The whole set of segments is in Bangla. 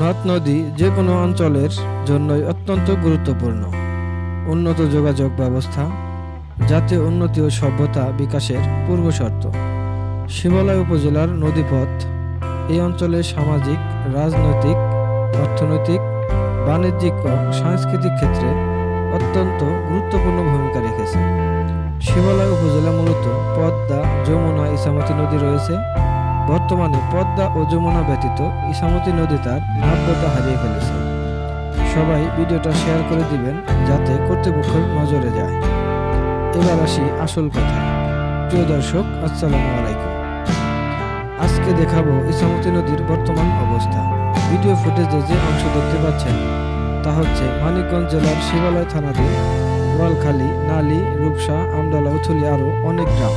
নদ নদী যে কোনো অঞ্চলের জন্যই অত্যন্ত গুরুত্বপূর্ণ। উন্নত যোগাযোগ ব্যবস্থা, জাতীয় উন্নতি ও সভ্যতা বিকাশের পূর্বশর্ত শিবালয় উপজেলার নদীপথ, এই অঞ্চলের সামাজিক, রাজনৈতিক, অর্থনৈতিক, বাণিজ্যিক ও সাংস্কৃতিক ক্ষেত্রে অত্যন্ত গুরুত্বপূর্ণ ভূমিকা রেখেছে। শিবালয় উপজেলা মূলত পদ্মা, যমুনা ইসামতি নদী রয়েছে। বর্তমানে পদ্মা ও যমুনা ব্যতীত ইসামতি নদী তার নাব্যতা হারিয়ে ফেলেছে। সবাই ভিডিওটা শেয়ার করে দিবেন যাতে কর্তৃপক্ষের নজরে যায়। এবার আসি আসল কথা প্রিয় দর্শক, আসসালামু আলাইকুম। আজকে দেখাবো ইসামতি নদীর বর্তমান অবস্থা। ভিডিও ফুটেজে যে অংশ দেখতে পাচ্ছেন, তা হচ্ছে মানিকগঞ্জ জেলার শিবালয় থানাধীন গোয়ালখালী, নালী, রূপসা, আমডালা, উথুলি আরও অনেক গ্রাম।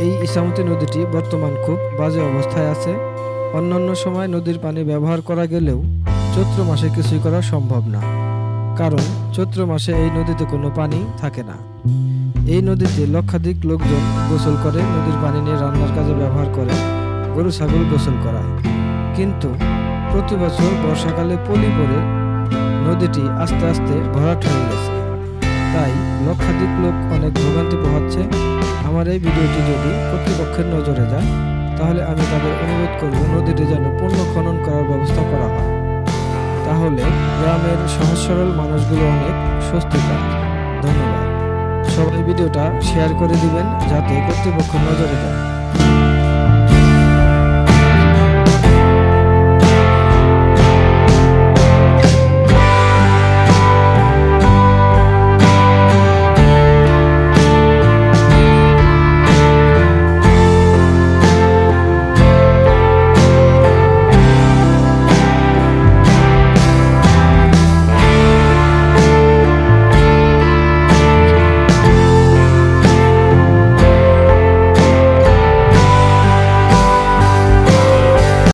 এই ইসামতি নদীটি বর্তমান খুব বাজে অবস্থায় আছে। অন্যান্য সময় নদীর পানি ব্যবহার করা গেলেও চৈত্র মাসে কিছুই করা সম্ভব না। কারণ চৈত্র মাসে এই নদীতে কোনো পানি থাকে না। এই নদীতে লক্ষাধিক লোকজন গোসল করে, নদীর পানি নিয়ে রান্নার কাজে ব্যবহার করে, গরু, ছাগল গোসল করায়। কিন্তু প্রতি বছর বর্ষাকালে পলি পড়ে, নদীটি আস্তে আস্তে ভরাট হয়ে গেছে। তাই লক্ষাধিক লোক অনেক ভোগান্তি পোহাচ্ছে আমার এই ভিডিওটি যদি কর্তৃপক্ষের নজরে যায়, তাহলে আমি তাদের অনুরোধ করব নদীটি যেন পূর্ণ খনন করার ব্যবস্থা করা হয়। তাহলে গ্রামের সহজ সরল মানুষগুলো অনেক স্বস্তি পায়। ধন্যবাদ। সবাই ভিডিওটা শেয়ার করে দিবেন যাতে কর্তৃপক্ষ নজরে যায়।